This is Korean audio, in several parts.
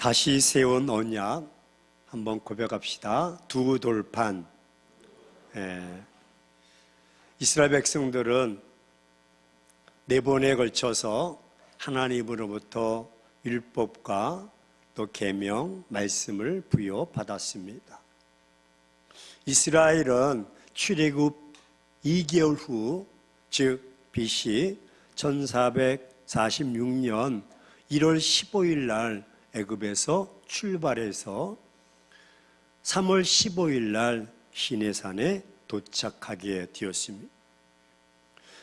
다시 세운 언약 한번 고백합시다. 두 돌판. 예. 이스라엘 백성들은 네 번에 걸쳐서 하나님으로부터 율법과 또 계명 말씀을 부여받았습니다. 이스라엘은 출애굽 2개월 후, 즉 BC 1446년 1월 15일 날 애굽에서 출발해서 3월 15일 날 시내산에 도착하게 되었습니다.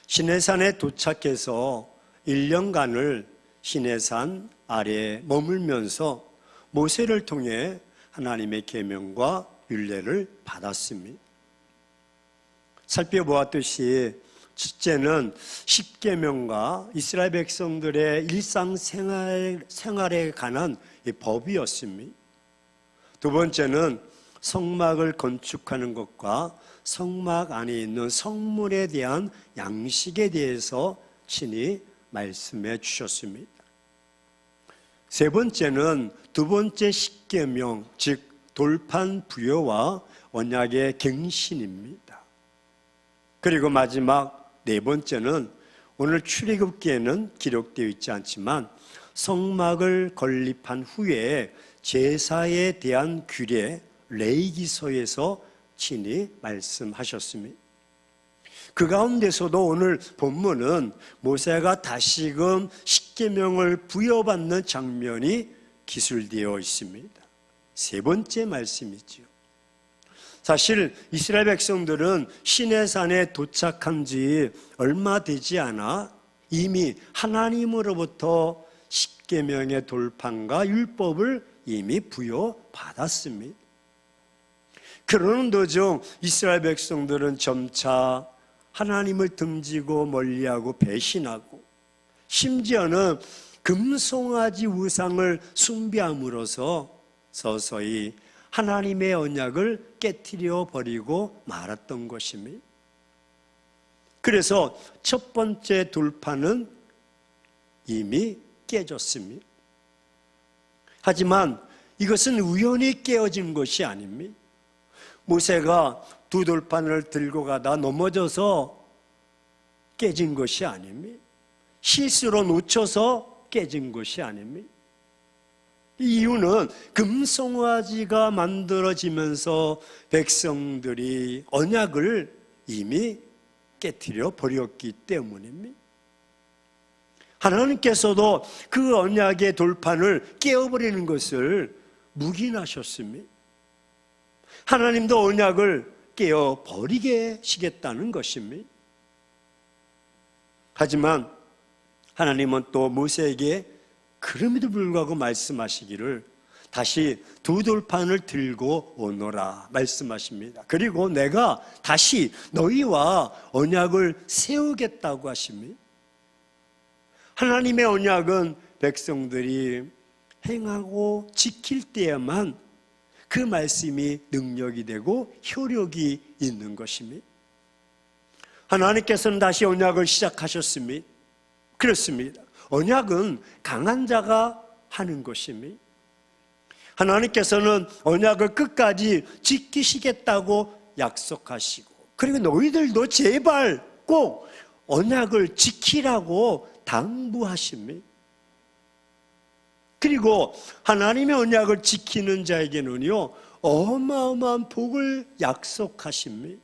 시내산에 도착해서 1년간을 시내산 아래에 머물면서 모세를 통해 하나님의 계명과 율례를 받았습니다. 살펴보았듯이 첫째는 십계명과 이스라엘 백성들의 일상생활 생활에 관한 법이었습니다. 두 번째는 성막을 건축하는 것과 성막 안에 있는 성물에 대한 양식에 대해서 친히 말씀해 주셨습니다. 세 번째는 두 번째 십계명, 즉 돌판 부여와 언약의 갱신입니다. 그리고 마지막 네 번째는 오늘 출애굽기에는 기록되어 있지 않지만 성막을 건립한 후에 제사에 대한 규례 레이기서에서 친히 말씀하셨습니다. 그 가운데서도 오늘 본문은 모세가 다시금 십계명을 부여받는 장면이 기술되어 있습니다. 세 번째 말씀이지요. 사실 이스라엘 백성들은 시내산에 도착한 지 얼마 되지 않아 이미 하나님으로부터 십계명의 돌판과 율법을 이미 부여받았습니다. 그러는 도중 이스라엘 백성들은 점차 하나님을 등지고 멀리하고 배신하고 심지어는 금송아지 우상을 숭배함으로써 서서히 하나님의 언약을 깨뜨려 버리고 말았던 것입니다. 그래서 첫 번째 돌파는 이미 깨졌습니다. 하지만 이것은 우연히 깨어진 것이 아닙니다. 모세가 두 돌판을 들고 가다 넘어져서 깨진 것이 아닙니다. 실수로 놓쳐서 깨진 것이 아닙니다. 이유는 금송아지가 만들어지면서 백성들이 언약을 이미 깨뜨려 버렸기 때문입니다. 하나님께서도 그 언약의 돌판을 깨어버리는 것을 묵인하셨습니다. 하나님도 언약을 깨어 버리게 시겠다는 것입니다. 하지만 하나님은 또 모세에게 그럼에도 불구하고 말씀하시기를 다시 두 돌판을 들고 오너라 말씀하십니다. 그리고 내가 다시 너희와 언약을 세우겠다고 하십니다. 하나님의 언약은 백성들이 행하고 지킬 때에만 그 말씀이 능력이 되고 효력이 있는 것입니다. 하나님께서는 다시 언약을 시작하셨습니다. 그렇습니다. 언약은 강한 자가 하는 것입니다. 하나님께서는 언약을 끝까지 지키시겠다고 약속하시고, 그리고 너희들도 제발 꼭 언약을 지키라고 당부하십니다. 그리고 하나님의 언약을 지키는 자에게는요, 어마어마한 복을 약속하십니다.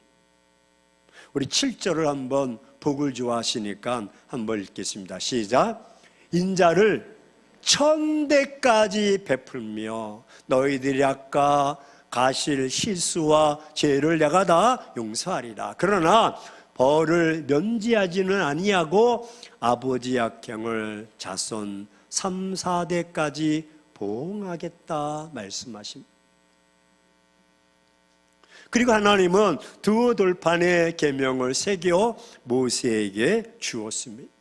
우리 7절을 한번 복을 좋아하시니까 한번 읽겠습니다. 시작. 인자를 천대까지 베풀며 너희들이 아까 가실 실수와 죄를 내가 다 용서하리라. 그러나 벌을 면제하지는 아니하고 아버지 약행을 자손 3, 4대까지 보응하겠다 말씀하십니다. 그리고 하나님은 두 돌판의 계명을 새겨 모세에게 주었습니다.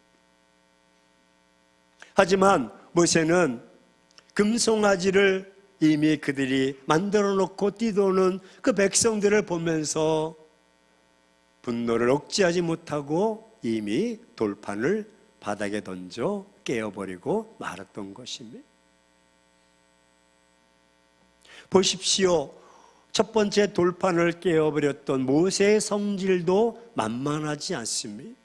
하지만 모세는 금송아지를 이미 그들이 만들어 놓고 뛰도는 그 백성들을 보면서 분노를 억제하지 못하고 이미 돌판을 바닥에 던져 깨어버리고 말았던 것입니다. 보십시오. 첫 번째 돌판을 깨어버렸던 모세의 성질도 만만하지 않습니다.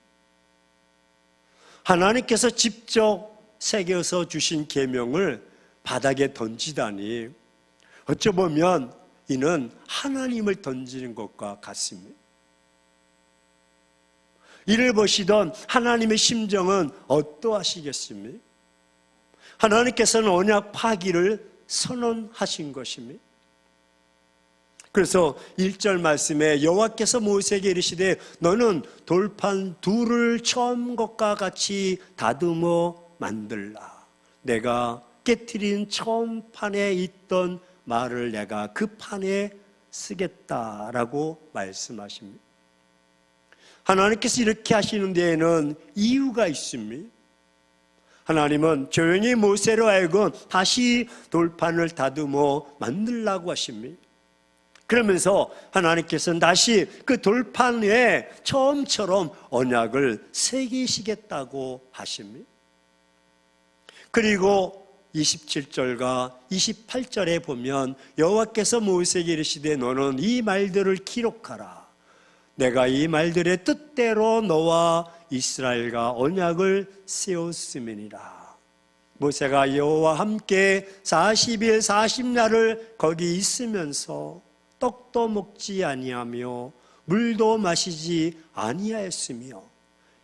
하나님께서 직접 새겨서 주신 계명을 바닥에 던지다니 어쩌보면 이는 하나님을 던지는 것과 같습니다. 이를 보시던 하나님의 심정은 어떠하시겠습니까? 하나님께서는 언약 파기를 선언하신 것입니다. 그래서 1절 말씀에 여호와께서 모세에게 이르시되 너는 돌판 둘을 처음 것과 같이 다듬어 만들라. 내가 깨뜨린 처음 판에 있던 말을 내가 그 판에 쓰겠다라고 말씀하십니다. 하나님께서 이렇게 하시는 데에는 이유가 있습니다. 하나님은 조용히 모세로 하여금 다시 돌판을 다듬어 만들라고 하십니다. 그러면서 하나님께서는 다시 그 돌판 위에 처음처럼 언약을 새기시겠다고 하십니다. 그리고 27절과 28절에 보면 여호와께서 모세에게 이르시되 너는 이 말들을 기록하라. 내가 이 말들의 뜻대로 너와 이스라엘과 언약을 세웠음이니라. 모세가 여호와 함께 40일 40날을 거기 있으면서 떡도 먹지 아니하며 물도 마시지 아니하였으며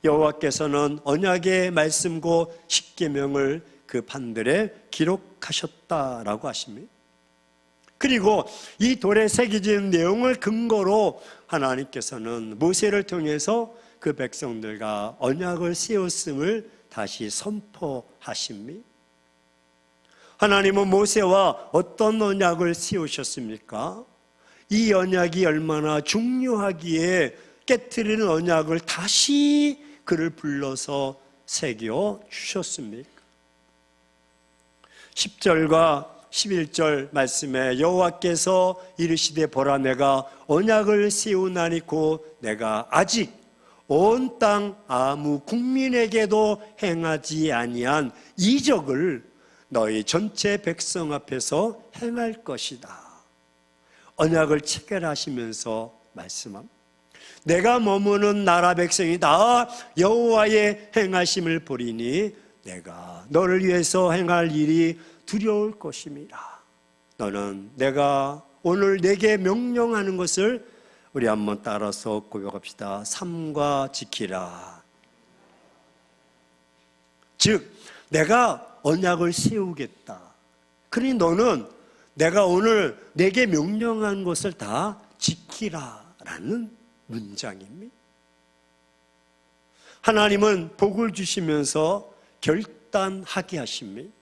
여호와께서는 언약의 말씀고 십계명을 그 판들에 기록하셨다라고 하십니다. 그리고 이 돌에 새겨진 내용을 근거로 하나님께서는 모세를 통해서 그 백성들과 언약을 세웠음을 다시 선포하십니다. 하나님은 모세와 어떤 언약을 세우셨습니까? 이 언약이 얼마나 중요하기에 깨뜨리는 언약을 다시 그를 불러서 새겨 주셨습니까? 10절과 11절 말씀에 여호와께서 이르시되 보라 내가 언약을 세우나니고 내가 아직 온 땅 아무 국민에게도 행하지 아니한 이적을 너희 전체 백성 앞에서 행할 것이다. 언약을 체결하시면서 말씀합니다. 내가 머무는 나라 백성이 다 여호와의 행하심을 보리니 내가 너를 위해서 행할 일이 두려울 것입니다. 너는 내가 오늘 내게 명령하는 것을 우리 한번 따라서 고백합시다. 삼과 지키라. 즉, 내가 언약을 세우겠다. 그러니 너는 내가 오늘 내게 명령한 것을 다 지키라라는 문장입니다. 하나님은 복을 주시면서 결단하게 하십니다.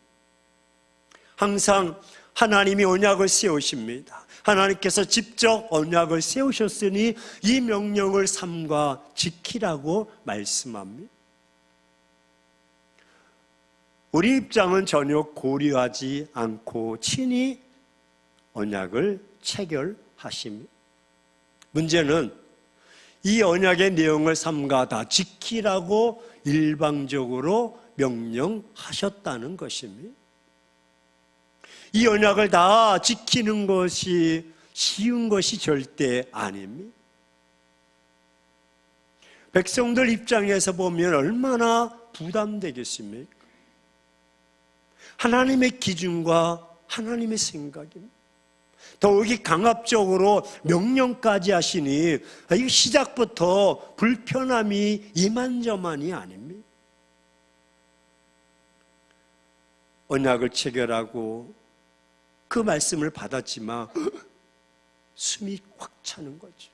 항상 하나님이 언약을 세우십니다. 하나님께서 직접 언약을 세우셨으니 이 명령을 삼가 지키라고 말씀합니다. 우리 입장은 전혀 고려하지 않고 친히 언약을 체결하십니다. 문제는 이 언약의 내용을 삼가 다 지키라고 일방적으로 명령하셨다는 것입니다. 이 언약을 다 지키는 것이 쉬운 것이 절대 아닙니다. 백성들 입장에서 보면 얼마나 부담되겠습니까? 하나님의 기준과 하나님의 생각입니다. 더욱이 강압적으로 명령까지 하시니 이 시작부터 불편함이 이만저만이 아닙니다. 언약을 체결하고 그 말씀을 받았지만 숨이 꽉 차는 거죠.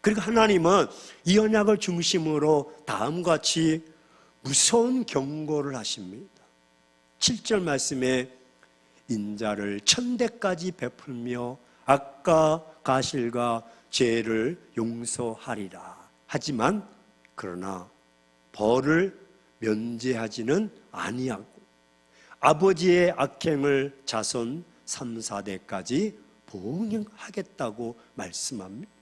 그리고 하나님은 이 언약을 중심으로 다음과 같이 무서운 경고를 하십니다. 7절 말씀에 인자를 천대까지 베풀며 악과 가실과 죄를 용서하리라. 하지만 그러나 벌을 면제하지는 아니하고 아버지의 악행을 자손 3, 4대까지 봉행하겠다고 말씀합니다.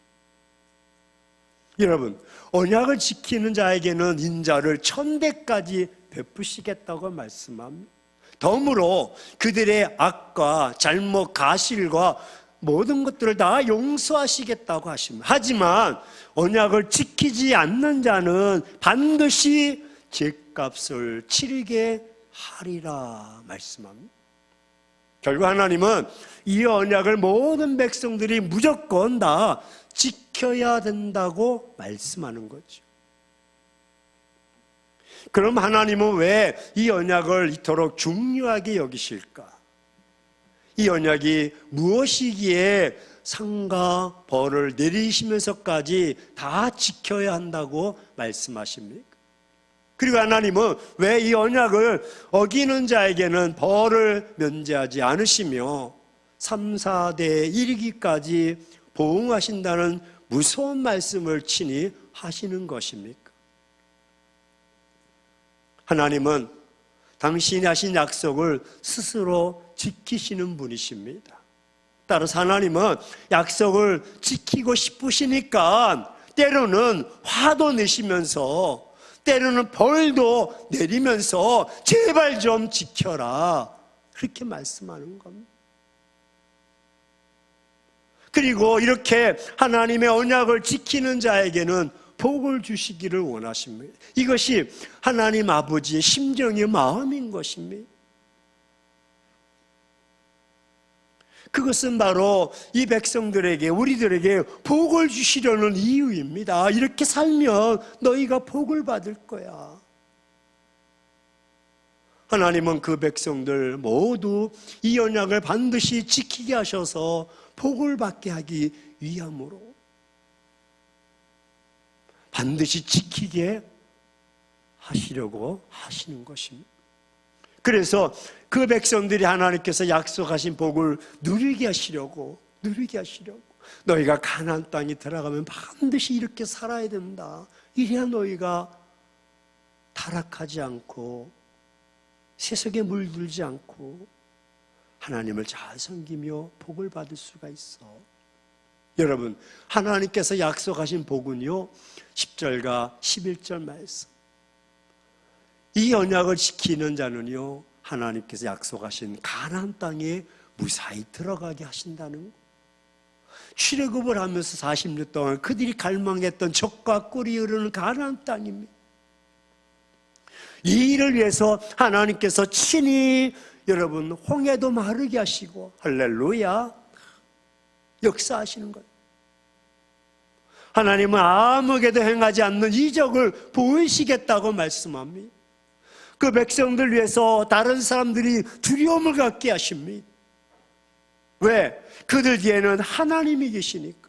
여러분, 언약을 지키는 자에게는 인자를 천대까지 베푸시겠다고 말씀합니다. 덤으로 그들의 악과 잘못 가실과 모든 것들을 다 용서하시겠다고 하십니다. 하지만 언약을 지키지 않는 자는 반드시 죄값을 치르게 하리라 말씀합니다. 결국 하나님은 이 언약을 모든 백성들이 무조건 다 지켜야 된다고 말씀하는 거죠. 그럼 하나님은 왜 이 언약을 이토록 중요하게 여기실까? 이 언약이 무엇이기에 상과 벌을 내리시면서까지 다 지켜야 한다고 말씀하십니까? 그리고 하나님은 왜 이 언약을 어기는 자에게는 벌을 면제하지 않으시며 3, 4대에 이르기까지 보응하신다는 무서운 말씀을 친히 하시는 것입니까? 하나님은 당신이 하신 약속을 스스로 지키시는 분이십니다. 따라서 하나님은 약속을 지키고 싶으시니까 때로는 화도 내시면서 때로는 벌도 내리면서 제발 좀 지켜라. 그렇게 말씀하는 겁니다. 그리고 이렇게 하나님의 언약을 지키는 자에게는 복을 주시기를 원하십니다. 이것이 하나님 아버지의 심정의 마음인 것입니다. 그것은 바로 이 백성들에게 우리들에게 복을 주시려는 이유입니다. 이렇게 살면 너희가 복을 받을 거야. 하나님은 그 백성들 모두 이 언약을 반드시 지키게 하셔서 복을 받게 하기 위함으로 반드시 지키게 하시려고 하시는 것입니다. 그래서 그 백성들이 하나님께서 약속하신 복을 누리게 하시려고 누리게 하시려고 너희가 가나안 땅에 들어가면 반드시 이렇게 살아야 된다. 이래야 너희가 타락하지 않고 세속에 물들지 않고 하나님을 잘 섬기며 복을 받을 수가 있어. 여러분, 하나님께서 약속하신 복은요, 10절과 11절 말씀. 이 언약을 지키는 자는요, 하나님께서 약속하신 가나안 땅에 무사히 들어가게 하신다는 거. 출애굽을 하면서 40년 동안 그들이 갈망했던 적과 꿀이 흐르는 가나안 땅입니다. 이 일을 위해서 하나님께서 친히 여러분 홍해도 마르게 하시고 할렐루야 역사하시는 것. 하나님은 아무에게도 행하지 않는 이적을 보이시겠다고 말씀합니다. 그 백성들 위해서 다른 사람들이 두려움을 갖게 하십니다. 왜? 그들 뒤에는 하나님이 계시니까.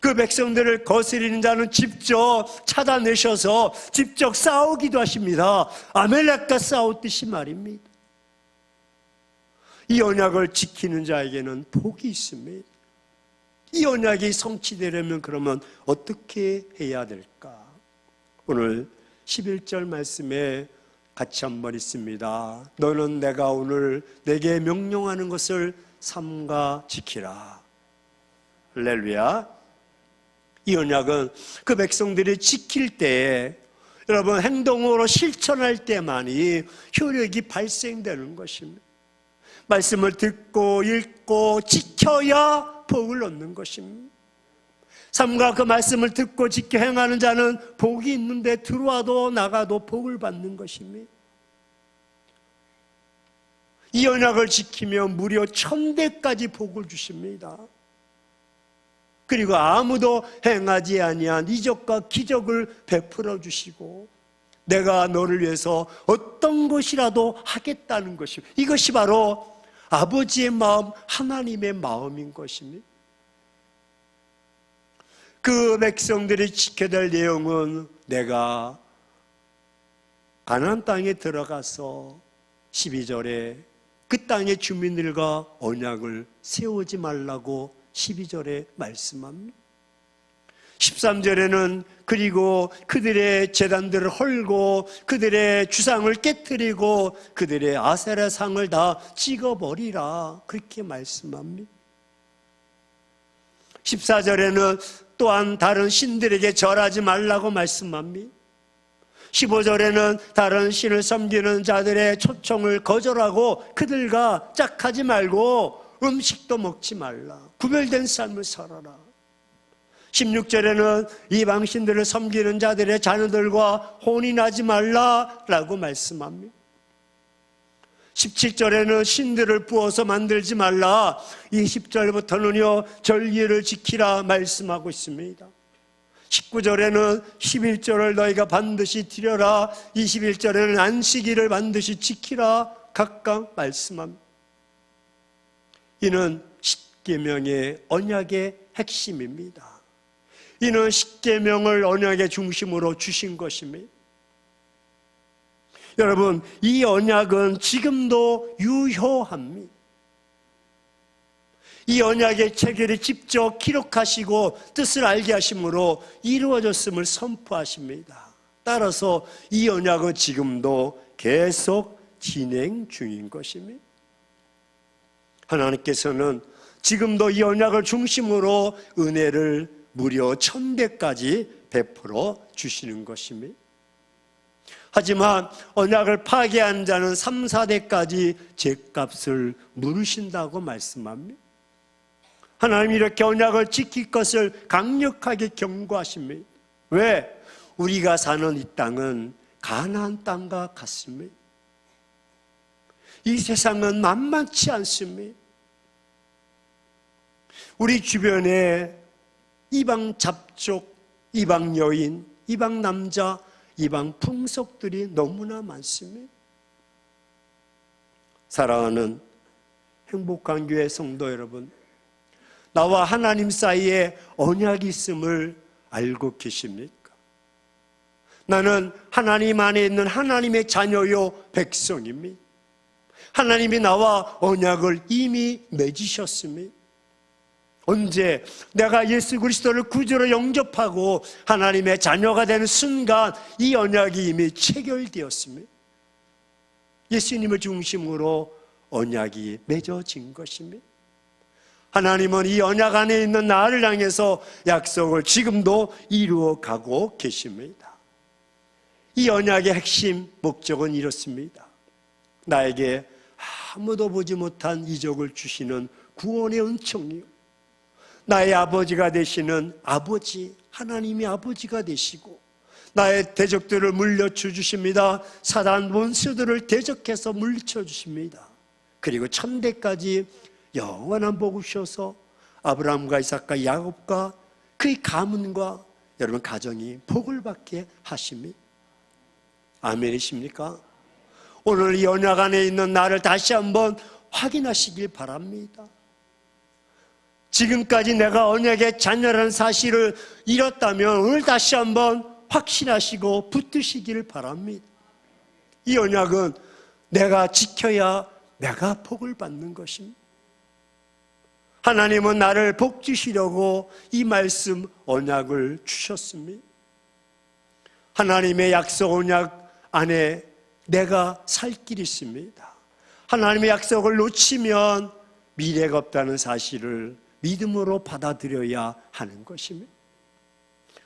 그 백성들을 거스리는 자는 직접 찾아내셔서 직접 싸우기도 하십니다. 아멜렉과 싸웠듯이 말입니다. 이 언약을 지키는 자에게는 복이 있습니다. 이 언약이 성취되려면 그러면 어떻게 해야 될까? 오늘 11절 말씀에 같이 한번 있습니다. 너는 내가 오늘 내게 명령하는 것을 삼가 지키라. 할렐루야. 이 언약은 그 백성들이 지킬 때 여러분 행동으로 실천할 때만이 효력이 발생되는 것입니다. 말씀을 듣고 읽고 지켜야 복을 얻는 것입니다. 삼가 그 말씀을 듣고 지켜 행하는 자는 복이 있는데 들어와도 나가도 복을 받는 것입니다. 이 언약을 지키며 무려 천대까지 복을 주십니다. 그리고 아무도 행하지 아니한 이적과 기적을 베풀어 주시고 내가 너를 위해서 어떤 것이라도 하겠다는 것입니다. 이것이 바로 아버지의 마음, 하나님의 마음인 것입니다. 그 백성들이 지켜야 될 내용은 내가 가나안 땅에 들어가서 12절에 그 땅의 주민들과 언약을 세우지 말라고 12절에 말씀합니다. 13절에는 그리고 그들의 재단들을 헐고 그들의 주상을 깨뜨리고 그들의 아세라 상을 다 찍어버리라 그렇게 말씀합니다. 14절에는 또한 다른 신들에게 절하지 말라고 말씀합니다. 15절에는 다른 신을 섬기는 자들의 초청을 거절하고 그들과 짝하지 말고 음식도 먹지 말라. 구별된 삶을 살아라. 16절에는 이방신들을 섬기는 자들의 자녀들과 혼인하지 말라라고 말씀합니다. 17절에는 신들을 부어서 만들지 말라. 20절부터는요, 절기를 지키라 말씀하고 있습니다. 19절에는 11절을 너희가 반드시 드려라. 21절에는 안식일을 반드시 지키라. 각각 말씀합니다. 이는 십계명의 언약의 핵심입니다. 이는 십계명을 언약의 중심으로 주신 것입니다. 여러분, 이 언약은 지금도 유효합니다. 이 언약의 체결이 직접 기록하시고 뜻을 알게 하심으로 이루어졌음을 선포하십니다. 따라서 이 언약은 지금도 계속 진행 중인 것입니다. 하나님께서는 지금도 이 언약을 중심으로 은혜를 무려 천대까지 베풀어 주시는 것입니다. 하지만 언약을 파괴한 자는 3, 4대까지 죄값을 물으신다고 말씀합니다. 하나님 이렇게 언약을 지킬 것을 강력하게 경고하십니다. 왜? 우리가 사는 이 땅은 가나안 땅과 같습니다. 이 세상은 만만치 않습니다. 우리 주변에 이방 잡족, 이방 여인, 이방 남자, 이방 풍속들이 너무나 많습니다. 사랑하는 행복한 교회 성도 여러분, 나와 하나님 사이에 언약이 있음을 알고 계십니까? 나는 하나님 안에 있는 하나님의 자녀요 백성입니다. 하나님이 나와 언약을 이미 맺으셨습니다. 언제 내가 예수 그리스도를 구주로 영접하고 하나님의 자녀가 되는 순간 이 언약이 이미 체결되었습니다. 예수님을 중심으로 언약이 맺어진 것입니다. 하나님은 이 언약 안에 있는 나를 향해서 약속을 지금도 이루어 가고 계십니다. 이 언약의 핵심 목적은 이렇습니다. 나에게 아무도 보지 못한 이적을 주시는 구원의 은총이요. 나의 아버지가 되시는 아버지, 하나님이 아버지가 되시고, 나의 대적들을 물려쳐 주십니다. 사단 원수들을 대적해서 물리쳐 주십니다. 그리고 천대까지 영원한 복을 주셔서 아브라함과 이삭과 야곱과 그의 가문과 여러분 가정이 복을 받게 하십니다. 아멘이십니까? 오늘 이 언약 안에 있는 나를 다시 한번 확인하시길 바랍니다. 지금까지 내가 언약의 자녀라는 사실을 잃었다면 오늘 다시 한번 확신하시고 붙드시기를 바랍니다. 이 언약은 내가 지켜야 내가 복을 받는 것입니다. 하나님은 나를 복 주시려고 이 말씀 언약을 주셨습니다. 하나님의 약속 언약 안에 내가 살 길이 있습니다. 하나님의 약속을 놓치면 미래가 없다는 사실을 믿음으로 받아들여야 하는 것입니다.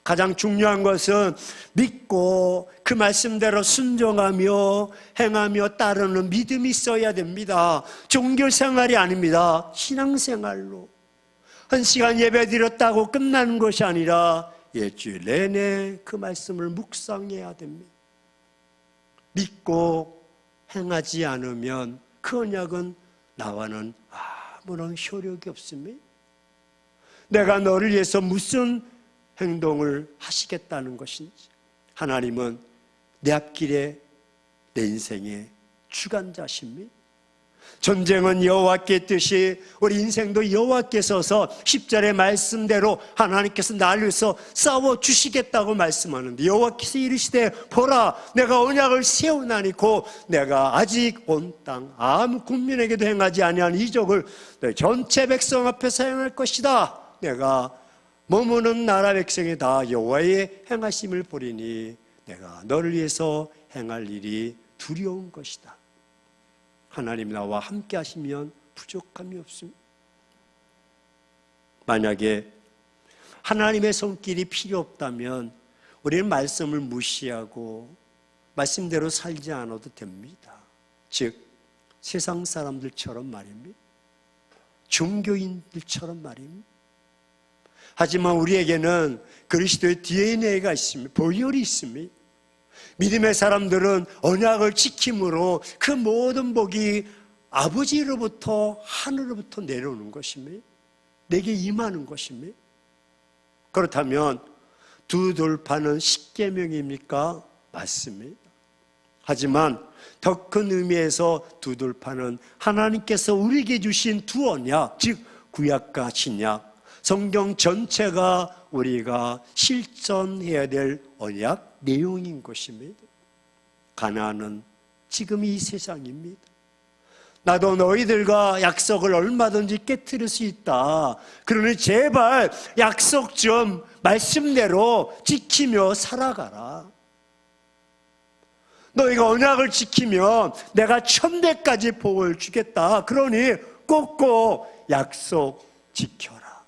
가장 중요한 것은 믿고 그 말씀대로 순종하며 행하며 따르는 믿음이 있어야 됩니다. 종교 생활이 아닙니다. 신앙 생활로. 한 시간 예배 드렸다고 끝나는 것이 아니라 일주일 내내 그 말씀을 묵상해야 됩니다. 믿고 행하지 않으면 그 언약은 나와는 아무런 효력이 없습니다. 내가 너를 위해서 무슨 행동을 하시겠다는 것인지 하나님은 내 앞길에 내 인생의 주관자십니다. 전쟁은 여호와께 뜻이 우리 인생도 여호와께 서서 10절의 말씀대로 하나님께서 나를 위해서 싸워 주시겠다고 말씀하는데 여호와께서 이르시되 보라 내가 언약을 세우나니 고 내가 아직 온 땅 아무 국민에게도 행하지 아니한 이적을 전체 백성 앞에서 행할 것이다 내가 머무는 나라 백성이 다 여호와의 행하심을 보리니 내가 너를 위해서 행할 일이 두려운 것이다. 하나님 나와 함께 하시면 부족함이 없습니다. 만약에 하나님의 손길이 필요 없다면 우리는 말씀을 무시하고 말씀대로 살지 않아도 됩니다. 즉 세상 사람들처럼 말입니다. 종교인들처럼 말입니다. 하지만 우리에게는 그리스도의 DNA가 있습니다. 보혈이 있습니다. 믿음의 사람들은 언약을 지킴으로 그 모든 복이 아버지로부터 하늘로부터 내려오는 것입니다. 내게 임하는 것입니다. 그렇다면 두 돌파는 십계명입니까? 맞습니다. 하지만 더 큰 의미에서 두 돌파는 하나님께서 우리에게 주신 두 언약, 즉 구약과 신약, 성경 전체가 우리가 실천해야 될 언약 내용인 것입니다. 가나안은 지금 이 세상입니다. 나도 너희들과 약속을 얼마든지 깨뜨릴 수 있다. 그러니 제발 약속 좀 말씀대로 지키며 살아가라. 너희가 언약을 지키면 내가 천대까지 복을 주겠다. 그러니 꼭꼭 약속 지켜라.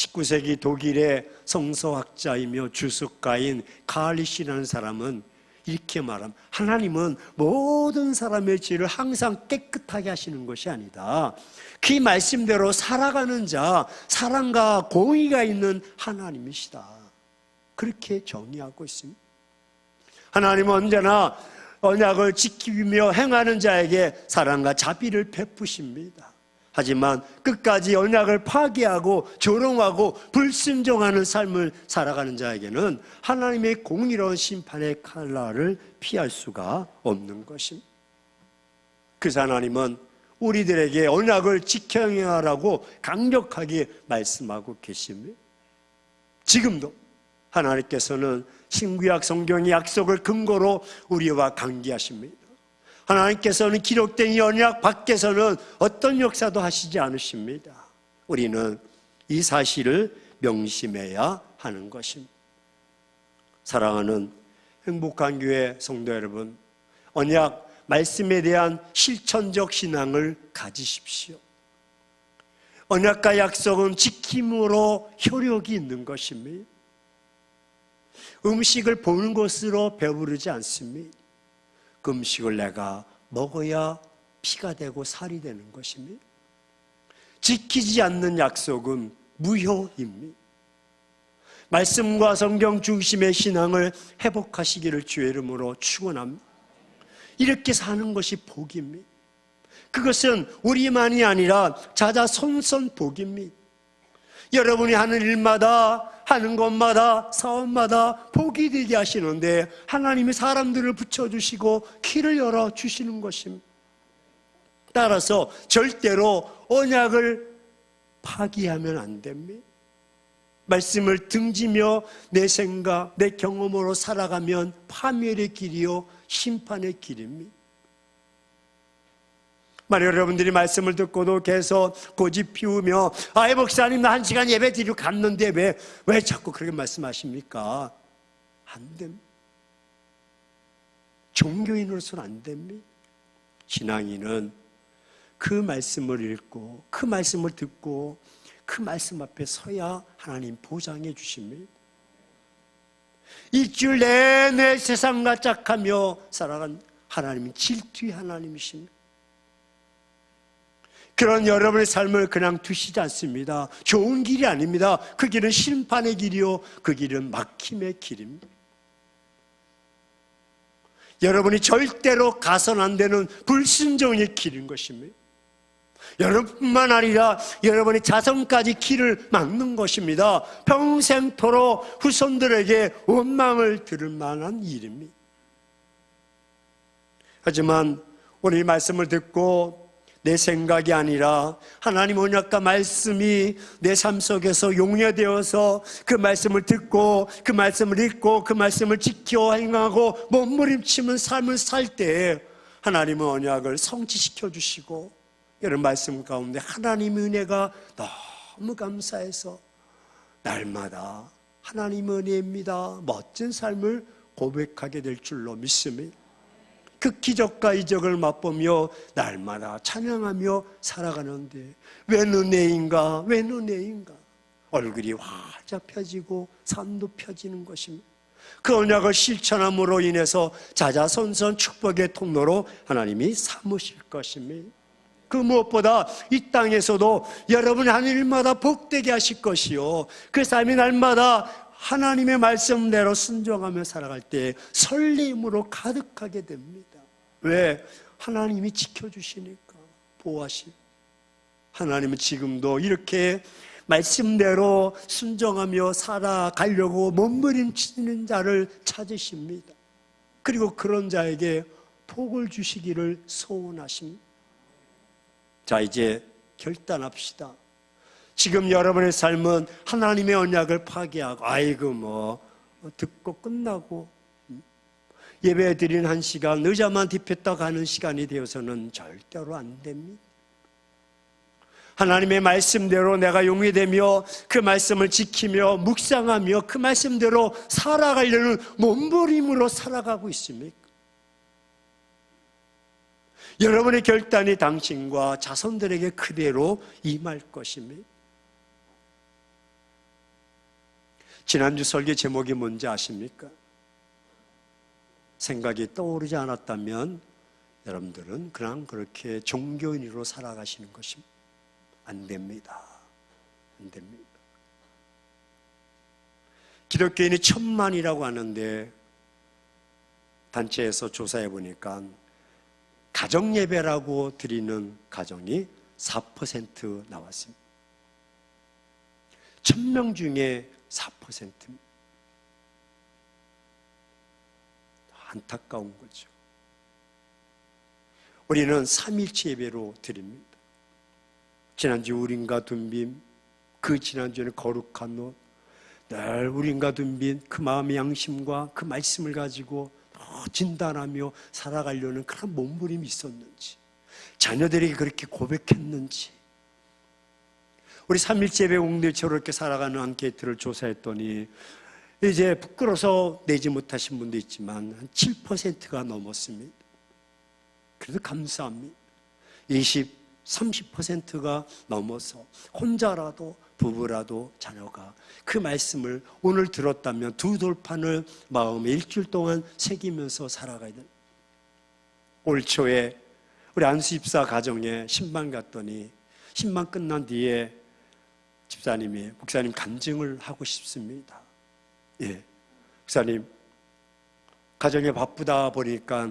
19세기 독일의 성서학자이며 주석가인 가리시라는 사람은 이렇게 말함. 하나님은 모든 사람의 죄를 항상 깨끗하게 하시는 것이 아니다. 그 말씀대로 살아가는 자, 사랑과 공의가 있는 하나님이시다. 그렇게 정의하고 있습니다. 하나님은 언제나 언약을 지키며 행하는 자에게 사랑과 자비를 베푸십니다. 하지만 끝까지 언약을 파기하고 조롱하고 불순종하는 삶을 살아가는 자에게는 하나님의 공의로운 심판의 칼날을 피할 수가 없는 것입니다. 그래서 하나님은 우리들에게 언약을 지켜야 하라고 강력하게 말씀하고 계십니다. 지금도 하나님께서는 신구약 성경의 약속을 근거로 우리와 관계하십니다. 하나님께서는 기록된 이 언약 밖에서는 어떤 역사도 하시지 않으십니다. 우리는 이 사실을 명심해야 하는 것입니다. 사랑하는 행복한 교회 성도 여러분, 언약 말씀에 대한 실천적 신앙을 가지십시오. 언약과 약속은 지킴으로 효력이 있는 것입니다. 음식을 보는 것으로 배부르지 않습니다. 그 음식을 내가 먹어야 피가 되고 살이 되는 것입니다. 지키지 않는 약속은 무효입니다. 말씀과 성경 중심의 신앙을 회복하시기를 주의 이름으로 축원합니다. 이렇게 사는 것이 복입니다. 그것은 우리만이 아니라 자자손손 복입니다. 여러분이 하는 일마다 하는 것마다 사업마다 복이 되게 하시는데 하나님이 사람들을 붙여주시고 키를 열어 주시는 것입니다. 따라서 절대로 언약을 파기하면 안 됩니다. 말씀을 등지며 내 생각, 내 경험으로 살아가면 파멸의 길이요 심판의 길입니다. 만약 여러분들이 말씀을 듣고도 계속 고집 피우며 아예 목사님 나 한 시간 예배 드리러 갔는데 왜, 왜 자꾸 그렇게 말씀하십니까? 안 됩니다. 종교인으로서는 안 됩니다. 신앙인은 그 말씀을 읽고 그 말씀을 듣고 그 말씀 앞에 서야 하나님 보장해 주십니다. 일주일 내내 세상과 짝하며 살아간 하나님은 질투의 하나님이십니다. 그런 여러분의 삶을 그냥 두시지 않습니다. 좋은 길이 아닙니다. 그 길은 심판의 길이요. 그 길은 막힘의 길입니다. 여러분이 절대로 가선 안 되는 불순종의 길인 것입니다. 여러분뿐만 아니라 여러분의 자손까지 길을 막는 것입니다. 평생토록 후손들에게 원망을 들을 만한 일입니다. 하지만 오늘 말씀을 듣고 내 생각이 아니라 하나님 언약과 말씀이 내 삶 속에서 용해되어서 그 말씀을 듣고 그 말씀을 읽고 그 말씀을 지켜 행하고 몸부림치는 삶을 살 때 하나님의 언약을 성취시켜 주시고 이런 말씀 가운데 하나님의 은혜가 너무 감사해서 날마다 하나님의 은혜입니다. 멋진 삶을 고백하게 될 줄로 믿습니다. 그 기적과 이적을 맛보며 날마다 찬양하며 살아가는데 왜 은혜인가? 왜 은혜인가? 얼굴이 활짝 펴지고 산도 펴지는 것입니다. 그 언약을 실천함으로 인해서 자자손손 축복의 통로로 하나님이 삼으실 것입니다. 그 무엇보다 이 땅에서도 여러분이 하는 일마다 복되게 하실 것이요. 그 삶이 날마다 하나님의 말씀대로 순종하며 살아갈 때 설렘으로 가득하게 됩니다. 왜? 하나님이 지켜주시니까, 보호하시 하나님은 지금도 이렇게 말씀대로 순종하며 살아가려고 몸부림치는 자를 찾으십니다. 그리고 그런 자에게 복을 주시기를 소원하십니다. 자, 이제 결단합시다. 지금 여러분의 삶은 하나님의 언약을 파괴하고, 아이고, 뭐, 듣고 끝나고, 예배 드린 한 시간, 의자만 뒤폈다 가는 시간이 되어서는 절대로 안 됩니다. 하나님의 말씀대로 내가 용이 되며 그 말씀을 지키며 묵상하며 그 말씀대로 살아가려는 몸부림으로 살아가고 있습니까? 여러분의 결단이 당신과 자손들에게 그대로 임할 것입니다. 지난주 설교 제목이 뭔지 아십니까? 생각이 떠오르지 않았다면 여러분들은 그냥 그렇게 종교인으로 살아가시는 것입니다. 안 됩니다. 안 됩니다. 기독교인이 천만이라고 하는데 단체에서 조사해 보니까 가정 예배라고 드리는 가정이 4% 나왔습니다. 천 명 중에 4%입니다. 안타까운 거죠. 우리는 3일치 예배로 드립니다. 지난주 우린과 둔빔, 그 지난주에는 거룩한 옷, 늘 우린과 둔빈 그 마음의 양심과 그 말씀을 가지고 진단하며 살아가려는 그런 몸부림이 있었는지, 자녀들에게 그렇게 고백했는지, 우리 3일째 예배 공동체 저렇게 살아가는 안케이트를 조사했더니 이제 부끄러워서 내지 못하신 분도 있지만 한 7%가 넘었습니다. 그래도 감사합니다. 20, 30%가 넘어서 혼자라도 부부라도 자녀가 그 말씀을 오늘 들었다면 두 돌판을 마음에 일주일 동안 새기면서 살아가야 돼. 올 초에 우리 안수 집사 가정에 신방 갔더니 신방 끝난 뒤에 집사님이 목사님 간증을 하고 싶습니다. 예. 목사님 가정에 바쁘다 보니까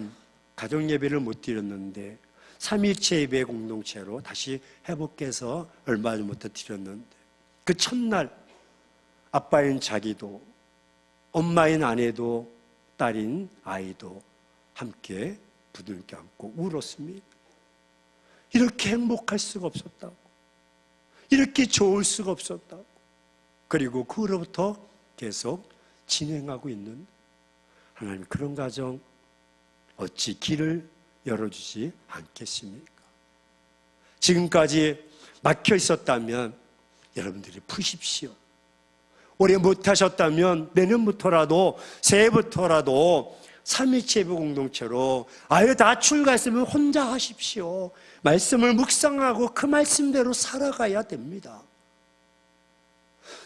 가정 예배를 못 드렸는데 3일체 예배 공동체로 다시 회복해서 얼마 전부터 드렸는데 그 첫날 아빠인 자기도 엄마인 아내도 딸인 아이도 함께 부둥켜 안고 울었습니다. 이렇게 행복할 수가 없었다고. 이렇게 좋을 수가 없었다고. 그리고 그 후로부터 계속 진행하고 있는 하나님 그런 가정 어찌 길을 열어주지 않겠습니까? 지금까지 막혀 있었다면 여러분들이 푸십시오. 올해 못하셨다면 내년부터라도 새해부터라도 3일체 예배 공동체로 아예 다 출가했으면 혼자 하십시오. 말씀을 묵상하고 그 말씀대로 살아가야 됩니다.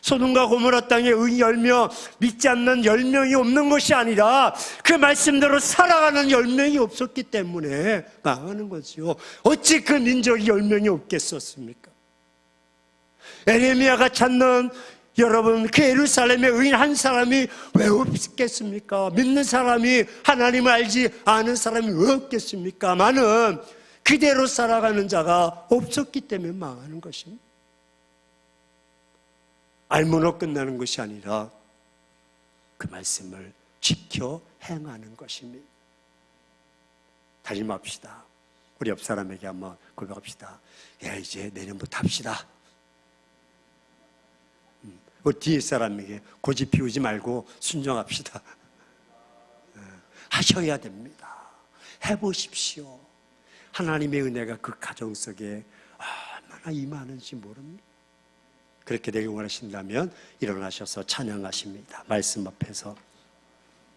소돔과 고모라 땅에 의 열며 믿지 않는 열명이 없는 것이 아니라 그 말씀대로 살아가는 열명이 없었기 때문에 망하는 거지요. 어찌 그 민족이 열명이 없겠었습니까? 에레미야가 찾는 여러분 그 예루살렘의 의인 한 사람이 왜 없겠습니까? 믿는 사람이 하나님을 알지 않은 사람이 왜 없겠습니까? 많은 그대로 살아가는 자가 없었기 때문에 망하는 것입니다. 알므로 끝나는 것이 아니라 그 말씀을 지켜 행하는 것입니다. 다짐합시다. 우리 옆 사람에게 한번 고백합시다. 야, 이제 내년부터 합시다. 음, 그 뒤에 사람에게 고집 피우지 말고 순종합시다. 예, 하셔야 됩니다. 해보십시오. 하나님의 은혜가 그 가정 속에 얼마나 임하는지 모릅니다. 그렇게 되길 원하신다면 일어나셔서 찬양하십니다. 말씀 앞에서